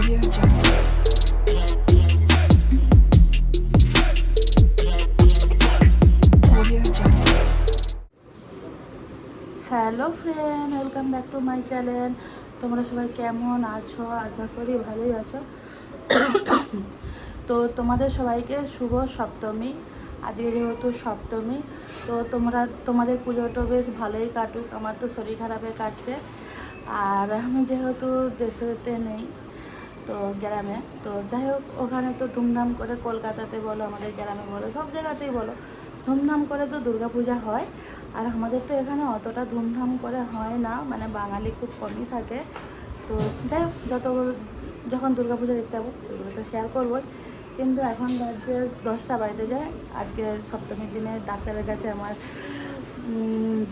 Hello friend welcome back to my channel তোমরা সবাই কেমন আছো? আশা করি ভালোই আছো। তো তোমাদের সবাইকে শুভ সপ্তমী। আজকে যেহেতু সপ্তমী, তো তোমরা, তোমাদের পুজোটা বেশ ভালোই কাটুক। আমার তো শরীর খারাপে কাটছে। আর আমি যেহেতু দেশেতে নেই তো গ্রামে। তো যাই হোক, ওখানে তো ধুমধাম করে কলকাতাতে বলো, আমাদের গ্রামে বলো, সব জায়গাতেই বলো, ধুমধাম করে তো দুর্গাপূজা হয়। আর আমাদের তো এখানে অতটা ধুমধাম করে হয় না মানে বাঙালি খুব কমই থাকে। তো যাই হোক, যত যখন দুর্গাপূজা দেখতে যাব এগুলো তো শেয়ার করব। কিন্তু এখন রাজ্যে দশটা বাড়িতে যায়। আজকে সপ্তমীর দিনে ডাক্তারের কাছে আমার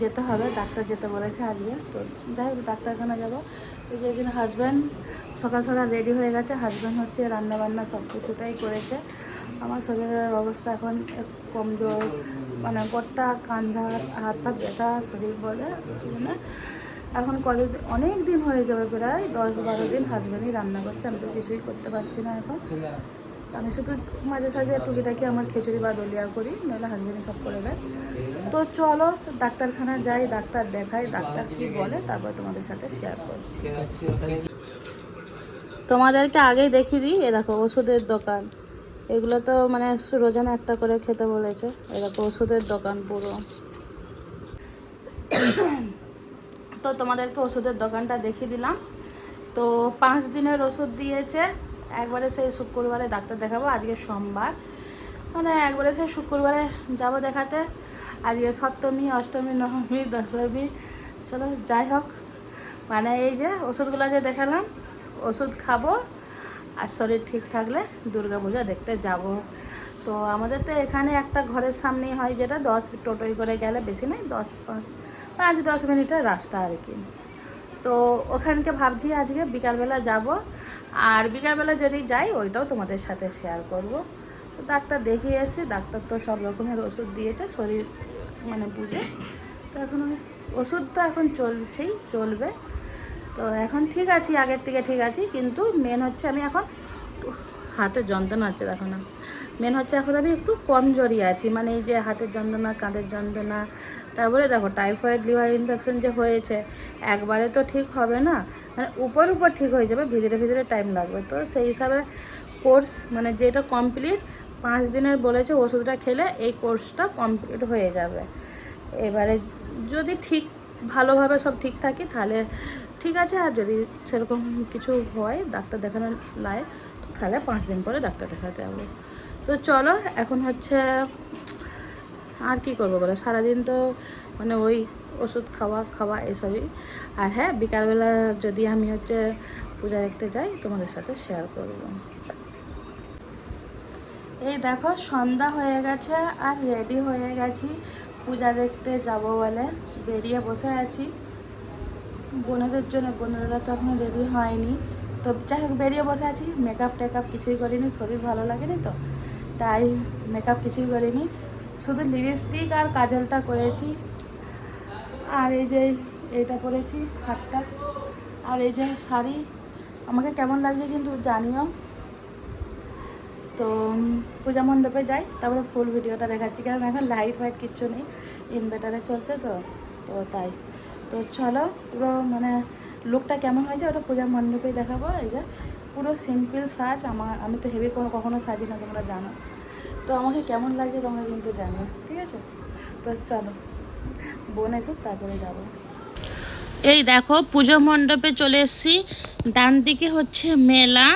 যেতে হবে, ডাক্তার যেতে বলেছে আজকে। তো যাই হোক, ডাক্তারখানা যাব। এই যে এখানে হাজব্যান্ড সকাল সকাল রেডি হয়ে গেছে। হাজব্যান্ড হচ্ছে রান্নাবান্না সব কিছুটাই করেছে। আমার শরীরের অবস্থা এখন কমজোর মানে গোটা কান্ধা, হাত পা ব্যথা, শরীর বলে মানে এখন কত অনেক দিন হয়ে যাবে প্রায় দশ বারো দিন হাজব্যান্ডই রান্না করছে। আমি তো কিছুই করতে পারছি না এখন। আমি শুধু মাঝে সাঝে টুকিটাকি আমার খিচুড়ি বা দলিয়া করি, নাহলে হাজব্যান্ডই সব করে দেয়। তো চলো ডাক্তারখানা যাই, ডাক্তার দেখাই, ডাক্তার কি বলে, তারপর তোমাদের সাথে শেয়ার করছি। তোমাদেরকে আগেই দেখিয়ে দিই এ দেখো, ওষুধের দোকান। এগুলো তো মানে রোজানা একটা করে খেতে বলেছে। এ দেখো, ওষুধের দোকান পুরো। তো তোমাদেরকে ওষুধের দোকানটা দেখিয়ে দিলাম। তো পাঁচ দিনের ওষুধ দিয়েছে একবারে সেই শুক্রবারে ডাক্তার দেখাবো, আজকে সোমবার। মানে একবারে সেই শুক্রবারে যাব দেখাতে। আজকে সপ্তমী, অষ্টমী, নবমী, দশমী। চলো যাই হোক। মানে এই যে ওষুধগুলো যে দেখালাম, ওষুধ খাব। আর শরীর ঠিক থাকলে দুর্গা পূজা দেখতে যাব। তো আমাদের তো এখানে একটা ঘরের সামনেই হয় যেটা, দশ টোটোই করে গেলে বেশি নেই দশ, পাঁচ দশ মিনিটের রাস্তা আর কি। তো ওখানকে ভাবছি আজকে বিকালবেলা যাব। আর বিকালবেলা যদি যাই, ওইটাও তোমাদের সাথে শেয়ার করব। তো ডাক্তার দেখিয়ে এসে ডাক্তার তো সব রকমের ওষুধ দিয়েছে, শরীর মানে বুঝে। তো এখন ওষুধ তো এখন চলছেই, চলবে। তো এখন ঠিক আছি, আগের থেকে ঠিক আছি, কিন্তু মেন হচ্ছে আমি এখন হাতে যন্ত্রণা হচ্ছে দেখো না। মেন হচ্ছে এখন আমি একটু কমজোরি আছি। মানে এই যে হাতের যন্ত্রণা, কাঁধের যন্ত্রণা, তারপরে দেখো টাইফয়েড লিভার ইনফেকশন যে হয়েছে, একবারে তো ঠিক হবে না। মানে উপর উপর ঠিক হয়ে যাবে, ভিতরে ভিতরে টাইম লাগবে। তো সেই হিসাবে কোর্স মানে যেটা কমপ্লিট পাঁচ দিনের বলেছে ওষুধটা খেলে এই কোর্সটা কমপ্লিট হয়ে যাবে। এবারে যদি ঠিক, ভালোভাবে সব ঠিক থাকি, তাহলে ঠিক আছে। আর যদি সেরকম কিছু হয়, ডাক্তার দেখানোর লাই তাহলে পাঁচ দিন পরে ডাক্তার দেখাতে হবে। তো চলো, এখন হচ্ছে আর কি করব বলো? সারাদিন তো মানে ওই ওষুধ খাওয়া খাওয়া এসবই। আর হ্যাঁ বিকালবেলা যদি আমি হচ্ছে পূজা দেখতে যাই, তোমাদের সাথে শেয়ার করব। এই দেখো, সন্ধ্যা হয়ে গেছে আর রেডি হয়ে গেছি পূজা দেখতে যাব বলে। বেরিয়ে বসে আছি। বোনেদের জন্য, বোনেরা তো এখনও রেডি হয়নি। তো যাই হোক, বেরিয়ে বসে আছি। মেকআপ টেকআপ কিছুই করিনি, শরীর ভালো লাগেনি তো? তাই মেকআপ কিছুই করিনি। শুধু লিপস্টিক আর কাজলটা করেছি। আর এই যে এইটা করেছি হাতটা। আর এই যে শাড়ি। আমাকে কেমন লাগছে কিন্তু জানিও। তো পূজা মণ্ডপে যাই, তারপরে ফুল ভিডিওটা দেখাচ্ছি। কারণ এখন লাইট ফাইট কিচ্ছু নেই। ইনভার্টারে চলছে তো তো তাই। তো চলো, পুরো মানে লুকটা কেমন হয়েছে ওটা পূজা মণ্ডপেই দেখাবো। এই যে পুরো সিম্পল সাজ, আমার, আমি তো হেভি কোনো কখনো সাজি না, তোমরা জানো। তো আমাকে কেমন লাগছে তোমরা কিন্তু জানো ঠিক আছে? তো চলো, বোন এসো, তারপরে যাব। এই দেখো, পুজো মণ্ডপে চলে এসেছি। ডান দিকে হচ্ছে মেলা,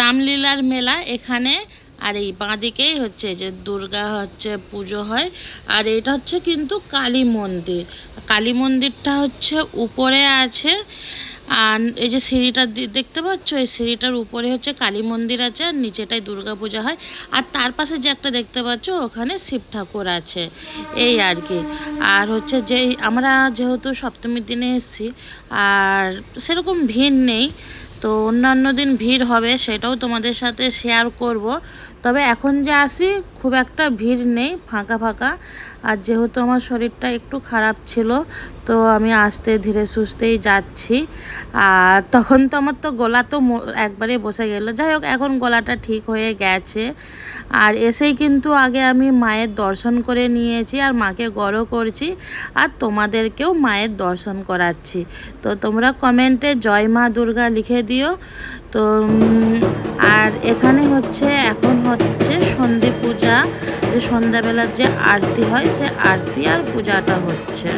রামলীলার মেলা এখানে, আর এই বাঁদিকেই হচ্ছে যে দুর্গা হচ্ছে পুজো হয়। আর এটা হচ্ছে কিন্তু কালী মন্দির। কালী মন্দিরটা হচ্ছে উপরে আছে। আর এই যে সিঁড়িটা দেখতে পাচ্ছ? এই সিঁড়িটার উপরে হচ্ছে কালী মন্দির আছে আর নিচেটাই দুর্গা পূজা হয়। আর তার পাশে যে একটা দেখতে পাচ্ছ, ওখানে শিব ঠাকুর আছে। এই আর কি। আর হচ্ছে যে, আমরা যেহেতু সপ্তমীর দিনে এসেছি, আর সেরকম ভিড় নেই, তো অন্যান্য দিন ভিড় হবে, সেটাও তোমাদের সাথে শেয়ার করব। তবে এখন যে আসি, খুব একটা ভিড় নেই, ফাঁকা ফাঁকা। আর যেহেতু আমার শরীরটা একটু খারাপ ছিল তো আমি আস্তে ধীরে সুস্থেই যাচ্ছি। আর তখন তো আমার তো গলা তো একবারে বসে গেল। যাই হোক, এখন গলাটা ঠিক হয়ে গেছে। আর এসেই কিন্তু আগে আমি মায়ের দর্শন করে নিয়েছি আর মাকে গড়ও করছি আর তোমাদেরকেও মায়ের দর্শন করাচ্ছি। তো তোমরা কমেন্টে জয় মা দুর্গা লিখে দিও। তো আর এখানে হচ্ছে, এখন হচ্ছে সন্ধে পূজা। যে সন্ধ্যাবেলার যে আরতি হয়, সে আরতি আর পূজাটা হচ্ছে।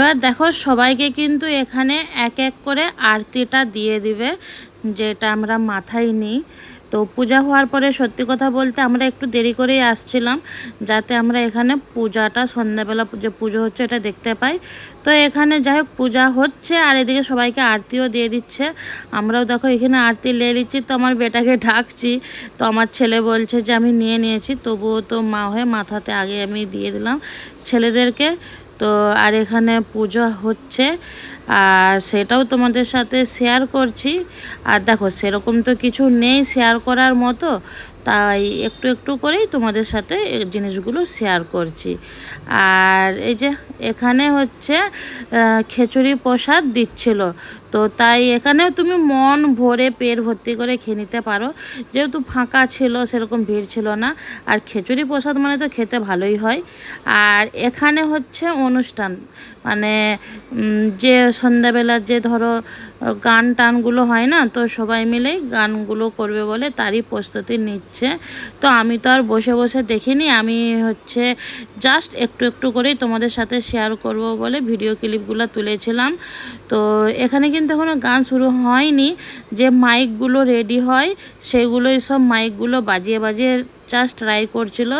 এবার দেখো সবাইকে কিন্তু এখানে এক এক করে আরতিটা দিয়ে দিবে, যেটা আমরা মাথায় নিই। তো পূজা হওয়ার পরে সত্যি কথা বলতে আমরা একটু দেরি করেই আসছিলাম, যাতে আমরা এখানে পূজাটা সন্ধ্যাবেলা যে পুজো হচ্ছে এটা দেখতে পাই। তো এখানে যাই হোক, পূজা হচ্ছে আর এদিকে সবাইকে আরতিও দিয়ে দিচ্ছে। আমরাও দেখো এখানে আরতি নিয়ে নিচ্ছি, তো আমার বেটাকে ডাকছি। তো আমার ছেলে বলছে যে, আমি নিয়ে নিয়েছি। তবুও তো মা হয়ে মাথাতে আগে আমি দিয়ে দিলাম ছেলেদেরকে। তো আর এখানে পুজো হচ্ছে। আর সেটাও তোমাদের সাথে শেয়ার করছি। আর দেখো, সেরকম তো কিছু নেই শেয়ার করার মতো। তাই একটু একটু করেই তোমাদের সাথে জিনিসগুলো শেয়ার করছি। আর এই যে এখানে হচ্ছে খিচুড়ি প্রসাদ দিচ্ছিল। তো তাই এখানে তুমি মন ভরে পেট ভর্তি করে খেয়ে নিতে পারো। যেহেতু ফাঁকা ছিল, সেরকম ভিড় ছিল না। আর খিচুড়ি প্রসাদ মানে তো খেতে ভালোই হয়। আর এখানে হচ্ছে অনুষ্ঠান। মানে যে সন্ধ্যাবেলা যে ধরো, গান টানগুলো হয় না, তো সবাই মিলেই গানগুলো করবে বলে তারই প্রস্তুতি নিচ্ছে। তো আমি তো আর বসে বসে দেখিনি। আমি হচ্ছে জাস্ট একটু একটু করেই তোমাদের সাথে শেয়ার করব বলে ভিডিও ক্লিপগুলো তুলেছিলাম। তো এখানে কিন্তু এখনও গান শুরু হয়নি। যে মাইকগুলো রেডি হয়, সেগুলোই সব মাইকগুলো বাজিয়ে বাজিয়ে জাস্ট ট্রাই করছিল,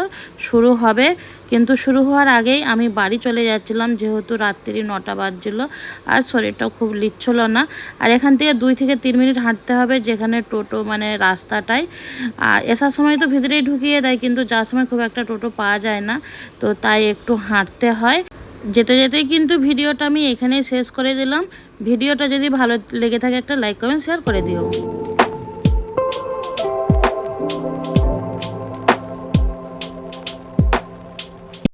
শুরু হবে। কিন্তু শুরু হওয়ার আগেই আমি বাড়ি চলে যাচ্ছিলাম, যেহেতু রাত্রি নটা বাজছিল। আর শরীরটাও খুব লিচ্ছিল না। আর এখান থেকে দুই থেকে তিন মিনিট হাঁটতে হবে, যেখানে টোটো মানে রাস্তাটাই। আর আসার সময় তো ভিতরেই ঢুকিয়ে দেয়, কিন্তু যাওয়ার সময় খুব একটা টোটো পাওয়া যায় না। তো তাই একটু হাঁটতে হয়। যেতে যেতেই কিন্তু ভিডিওটা আমি এখানেই শেষ করে দিলাম। ভিডিওটা যদি ভালো লেগে থাকে একটা লাইক কমেন্ট শেয়ার করে দিও।